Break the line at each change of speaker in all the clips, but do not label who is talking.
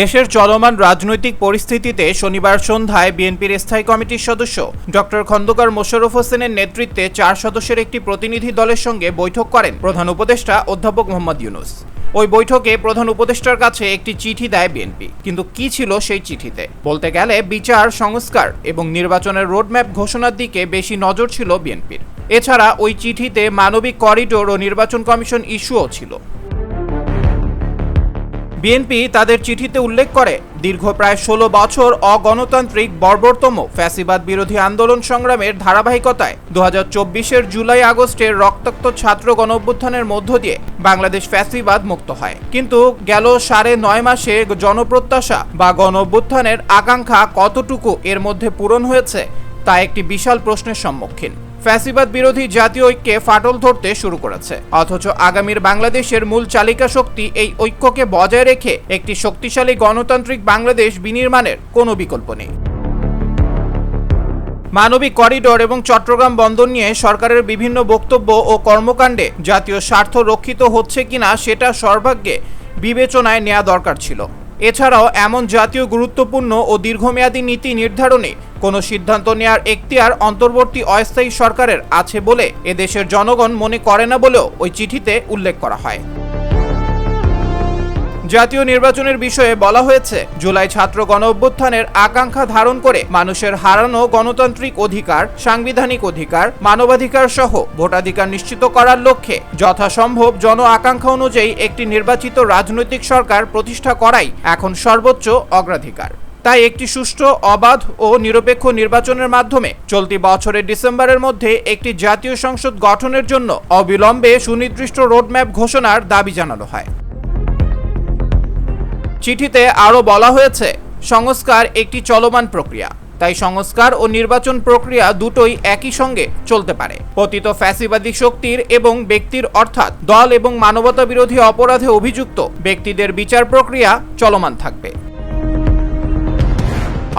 দেশের চলমান রাজনৈতিক পরিস্থিতিতে শনিবার সন্ধ্যায় বিএনপির স্থায়ী কমিটির সদস্য ডক্টর খন্দকার মোশাররফ হোসেনের নেতৃত্বে চার সদস্যের একটি প্রতিনিধি দলের সঙ্গে বৈঠক করেন প্রধান উপদেষ্টা অধ্যাপক মোহাম্মদ ইউনুস। ওই বৈঠকে প্রধান উপদেষ্টার কাছে একটি চিঠি দেয় বিএনপি। কিন্তু কি ছিল সেই চিঠিতে? বলতে গেলে বিচার, সংস্কার এবং নির্বাচনের রোডম্যাপ ঘোষণার দিকে বেশি নজর ছিল বিএনপির। এছাড়া ওই চিঠিতে মানবিক করিডোর ও নির্বাচন কমিশন ইস্যুও ছিল। বিএনপি তাদের চিঠিতে উল্লেখ করে, দীর্ঘ প্রায় ষোলো বছর অগণতান্ত্রিক, বর্বরতম ফ্যাসিবাদ বিরোধী আন্দোলন সংগ্রামের ধারাবাহিকতায় দু হাজার চব্বিশের জুলাই আগস্টের রক্তাক্ত ছাত্র গণ অভ্যুত্থানের মধ্য দিয়ে বাংলাদেশ ফ্যাসিবাদ মুক্ত হয়। কিন্তু গেল সাড়ে নয় মাসে জনপ্রত্যাশা বা গণ অভ্যুত্থানের আকাঙ্ক্ষা কতটুকু এর মধ্যে পূরণ হয়েছে, তা একটি বিশাল প্রশ্নের সম্মুখীন। ফ্যাসিবাদ বিরোধী জাতীয় ঐক্যে ফাটল ধরতে শুরু করেছে। অথচ আগামীর বাংলাদেশের মূল চালিকা শক্তি এই ঐক্যকে বজায় রেখে একটি শক্তিশালী গণতান্ত্রিক বাংলাদেশ বিনির্মাণের কোনো বিকল্প নেই। মানবিক করিডোর এবং চট্টগ্রাম বন্দর নিয়ে সরকারের বিভিন্ন বক্তব্য ও কর্মকাণ্ডে জাতীয় স্বার্থ রক্ষিত হচ্ছে কিনা সেটা সর্বাগ্যে বিবেচনায় নেওয়া দরকার ছিল। এছাড়াও এমন জাতীয় গুরুত্বপূর্ণ ও দীর্ঘমেয়াদী নীতি নির্ধারণে কোনো সিদ্ধান্ত নেয়ার এখতিয়ার অন্তর্বর্তী অস্থায়ী সরকারের আছে বলে এদেশের জনগণ মনে করে না বলেও ওই চিঠিতে উল্লেখ করা হয়। জাতীয় নির্বাচনের বিষয়ে বলা হয়েছে, জুলাই ছাত্র গণ অভ্যুত্থানের আকাঙ্ক্ষা ধারণ করে মানুষের হারানো গণতান্ত্রিক অধিকার, সাংবিধানিক অধিকার, মানবাধিকার সহ ভোটাধিকার নিশ্চিত করার লক্ষ্যে যথাসম্ভব জন আকাঙ্ক্ষা অনুযায়ী একটি নির্বাচিত রাজনৈতিক সরকার প্রতিষ্ঠা করাই এখন সর্বোচ্চ অগ্রাধিকার। তাই একটি সুষ্ঠু, অবাধ ও নিরপেক্ষ নির্বাচনের মাধ্যমে চলতি বছরের ডিসেম্বরের মধ্যে একটি জাতীয় সংসদ গঠনের জন্য অবিলম্বে সুনির্দিষ্ট রোডম্যাপ ঘোষণার দাবি জানানো হয়। চিঠিতে আরও বলা হয়েছে, সংস্কার একটি চলমান প্রক্রিয়া। তাই সংস্কার ও নির্বাচন প্রক্রিয়া দুটোই একই সঙ্গে চলতে পারে। পতিত ফ্যাসিবাদী শক্তির এবং ব্যক্তির অর্থাৎ দল এবং মানবতা বিরোধী অপরাধে অভিযুক্ত ব্যক্তিদের বিচার প্রক্রিয়া চলমান থাকবে।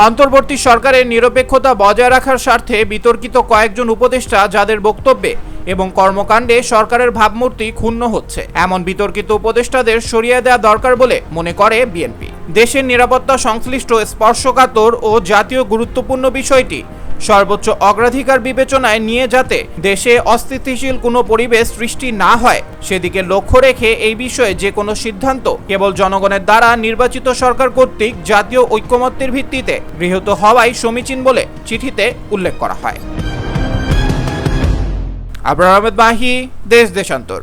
অন্তর্বর্তী সরকারের নিরপেক্ষতা বজায় রাখার স্বার্থে বিতর্কিত কয়েকজন উপদেষ্টা যাদের বক্তব্যে এবং কর্মকাণ্ডে সরকারের ভাবমূর্তি ক্ষুণ্ণ হচ্ছে। এমন বিতর্কিত উপদেষ্টাদের সরিয়ে দেওয়া দরকার বলে মনে করে বিএনপি। দেশের নিরাপত্তা সংশ্লিষ্ট স্পর্শকাতর ও জাতীয় গুরুত্বপূর্ণ বিষয়টি সর্বোচ্চ অগ্রাধিকার বিবেচনায় নিয়ে যাতে দেশে অস্থিতিশীল কোনো পরিবেশ সৃষ্টি না হয়, সেদিকে লক্ষ্য রেখে এই বিষয়ে যে কোনো সিদ্ধান্ত কেবল জনগণের দ্বারা নির্বাচিত সরকার কর্তৃক জাতীয় ঐক্যমত্যের ভিত্তিতে গৃহীত হওয়াই সমীচীন বলে চিঠিতে উল্লেখ করা হয়। আবরার আহমেদ মাহি, দেশ দেশান্তর।